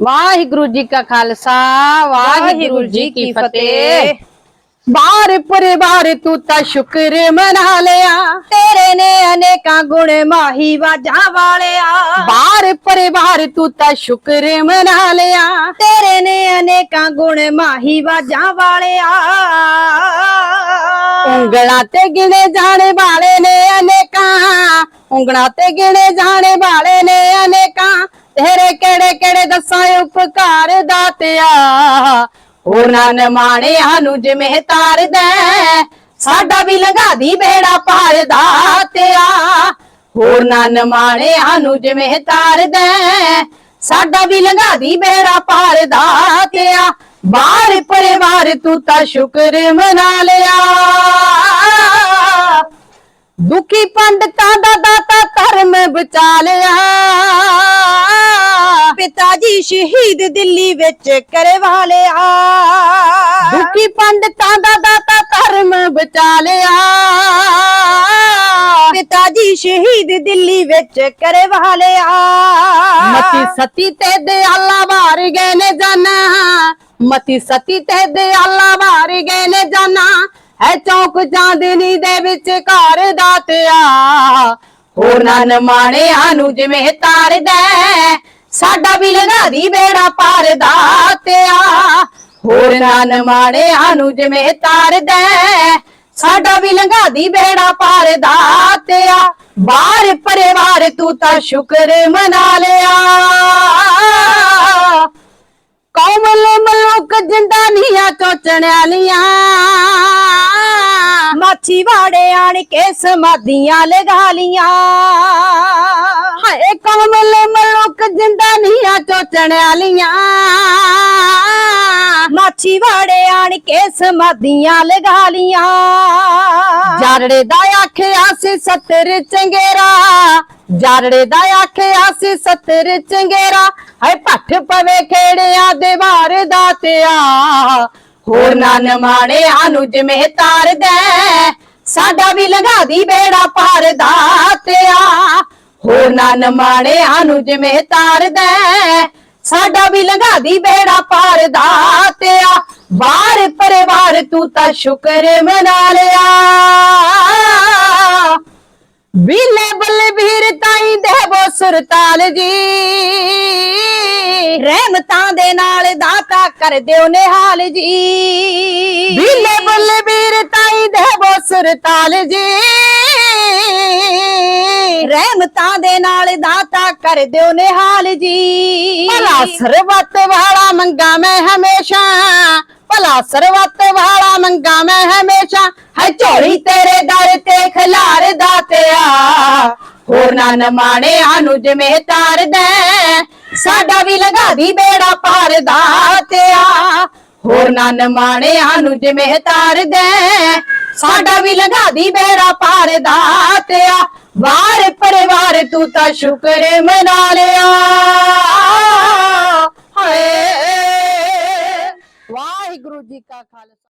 ਵਾਹਿਗੁਰੂ ਜੀ ਕਾ ਖਾਲਸਾ, ਵਾਹਿਗੁਰੂ ਜੀ ਕੀ ਫਤਿਹ। ਬਾਰ ਪਰਿਵਾਰ ਤੂੰ ਤਾਂ ਸ਼ੁਕਰ ਮਨਾ ਲਿਆ। ਤੇਰੇ ਨੇ ਅਨੇਕਾਂ ਗੁਣ ਮਾਹੀ ਵਾਜਾਂ ਵਾਲਿਆ। ਬਾਰ ਪਰਿਵਾਰ ਤੂੰ ਤਾਂ ਸ਼ੁਕਰ ਮਨਾ ਲਿਆ। ਤੇਰੇ ਨੇ ਅਨੇਕਾਂ ਗੁਣ ਮਾਹੀ ਵਾਜਾਂ ਵਾਲਿਆ। ਉਂਗਲਾਂ ਤੇ ਗਿਣੇ ਜਾਣੇ ਵਾਲੇ ਨੇ ਅਨੇਕਾਂ। ਉਂਗਲਾਂ ਤੇ ਗਿਣੇ ਜਾਣੇ ਵਾਲੇ ਨੇ ਅਨੇਕਾਂ। ਤੇਰੇ ਕਿਹੜੇ ਕਿਹੜੇ ਦੱਸਾਂ ਉਪਕਾਰ ਦਾਤਿਆ ਉਹਨਾਂ ਨੇ ਮਾਣਿਆਂ ਨੂੰ ਜਿਵੇਂ ਤਾਰਦਾ ਸਾਡਾ ਵੀ ਲੰਘਾ ਦੀ ਬੇੜਾ ਪਾਰ ਦਾਤਿਆ ਹੋਰ ਨਾ ਮਾਣਿਆਂ ਨੂੰ ਜਿਵੇਂ ਤਾਰਦਾ ਸਾਡਾ ਵੀ ਲੰਘਾ ਦੀ ਬੇੜਾ ਪਾਰ ਦਾਤਿਆ ਬਾਹਰ ਪਰਿਵਾਰ ਤੂੰ ਤਾਂ ਸ਼ੁਕਰ ਮਨਾ ਲਿਆ। ਦੁਖੀ ਪੰਡਤਾਂ ਦਾ ਦਾਤਾ ਧਰਮ ਬਚਾ ਪਿਤਾ ਜੀ ਸ਼ਹੀਦ ਦਿੱਲੀ ਵਿੱਚ ਕਰਵਾ ਲਿਆ। ਦੁਖੀ ਪੰਡਤਾਂ ਦਾ ਦਾਤਾ ਧਰਮ ਬਚਾ ਲਿਆ। ਪਿਤਾ ਜੀ ਸ਼ਹੀਦ ਦਿੱਲੀ ਵਿੱਚ ਕਰਵਾ ਲਿਆ। ਮਤੀ ਸਤੀ ਤੇ ਦੇ ਅੱਲਾ ਵਾਰ ਗਏ ਨੇ ਜਾਨਾ। ਮਤੀ ਸਤੀ ਤੇ ਦੇ ਦਿਆਲਾ ਵਾਰ ਗਏ ਨੇ ਜਾਨਾ। ਹੈ ਚੌਕ ਚਾਂਦਨੀ ਦੇ ਵਿੱਚ ਘਰ ਦਾਤਿਆ ਹੋਰ ਨਾ ਮਾਣਿਆਂ ਨੂੰ ਜਿਵੇਂ ਤਾਰਦਾ ਸਾਡਾ ਵੀ ਲੰਘਾ ਬੇੜਾ ਪਾਰ ਦਾਤਿਆ ਹੋਰ ਨਾ ਮਾਣਿਆਂ ਨੂੰ ਜਿਵੇਂ ਤਾਰਦਾ ਸਾਡਾ ਵੀ ਲੰਘਾ ਦੀ ਬੇੜਾ ਪਾਰ ਦਾਤਿਆ ਬਾਰ ਪਰਿਵਾਰ ਤੂੰ ਤਾਂ ਸ਼ੁਕਰ ਮਨਾ ਲਿਆ। ਕੌਮਲ ਮਲੂਕ ਜਿੰਦਾ ਨੀਆਂ ਚੋਚਣ ਵਾਲੀਆਂ ਮਾਛੀ ਵਾੜੇ ਆਣ ਕੇ ਸਮਾਧੀਆਂ ਲਗਾ ਲੀਆਂ। ਹਾਏ ਕੌਮਲ ਮਲੂਕ ਜਿੰਦਾ ਨੀਆਂ ਚੋਚਣ ਵਾਲੀਆਂ ਮਾਛੀ ਆਣ ਕੇ ਸਮਾਧੀਆਂ ਲਗਾ ਲੀਆਂ। ਜਾਰੜੇ ਦਾ ਆਖਿਆ ਸੀ ਸੱਤਰ ਚੰਗੇਰਾ। ਜਾਰੜੇ ਦਾ ਆਖਿਆ ਸੀ ਸੱਤਰ ਚੰਗੇਰਾ। ਹਾਏ ਪੱਠ ਪਵੇ ਖੇੜਿਆਂ ਦੇ ਵਾਰ ਦਾਤਿਆ ਹੋਰ ਨਾ ਮਾਣਿਆਂ ਨੂੰ ਜਿਵੇਂ ਤਾਰਦਾ ਸਾਡਾ ਵੀ ਲੰਘਾ ਦੀ ਬੇੜਾ ਪਾਰ ਦਾਤਿਆ ਹੋਰ ਨਾ ਮਾਣਿਆਂ ਨੂੰ ਜਿਵੇਂ ਤਾਰਦਾ ਸਾਡਾ ਵੀ ਲੰਘਾ ਦੀ ਬੇੜਾ ਪਾਰ ਦਾਤਿਆ ਬਾਹਰ ਪਰਿਵਾਰ ਤੂੰ ਤਾਂ ਸ਼ੁਕਰ ਮਨਾ ਲਿਆ। ਬਿਲੇ ਬੱਲੇ ਤਾਈ ਦੇਵੋ ਸੁਰਤਾਲ ਜੀ। ਰਹਿਮਤਾਂ ਦੇ ਨਾਲ ਦਾਤਾ ਕਰ ਦਿਓ ਨਿਹਾਲ ਜੀ। ਬਿਲੇ ਬੱਲੇ ਵੀਰ ਤਾਈ ਦੇਵੋ ਸੁਰਤਾਲ ਜੀ। ਰਹਿਮਤਾਂ ਦੇ ਨਾਲ ਦਾਤਾ ਕਰ ਦਿਓ ਨਿਹਾਲ ਜੀ। ਭਲਾ ਸਰਬੱਤ ਵਾਲਾ ਮੰਗਾ ਮੈਂ ਹਮੇਸ਼ਾ। ਭਲਾ ਸਰਬੱਤ ਵਾਲਾ ਮੰਗਾ ਮੈਂ ਹਮੇਸ਼ਾ। ਹੈ ਝੋਲੀ ਤੇਰੇ ਦਰ ਤੇ ਖਿਲਾਰ ਦਾਤਿਆ ਹੋਰ ਨਾ ਨਮਾਣਿਆਂ ਨੂੰ ਜਿਵੇਂ ਤਾਰਦਾ। ਸਾਡਾ ਵੀ ਲਗਾ ਦੀ ਬੇੜਾ ਭਾਰ ਦਾਤਿਆ ਹੋਰ ਨਾ ਨਮਾਣਿਆਂ ਨੂੰ ਜਿਵੇਂ ਤਾਰ ਦੇ ਸਾਡਾ ਵੀ ਲਗਾ ਦੀ ਬੇੜਾ ਭਾਰ ਦਾਤਿਆ ਵਾਰ ਪਰਿਵਾਰ ਤੂੰ ਤਾਂ ਸ਼ੁਕਰ ਮਨਾ ਲਿਆ। ਹਾਏ। ਵਾਹਿਗੁਰੂ ਜੀ ਕਾ ਖਾਲਸਾ।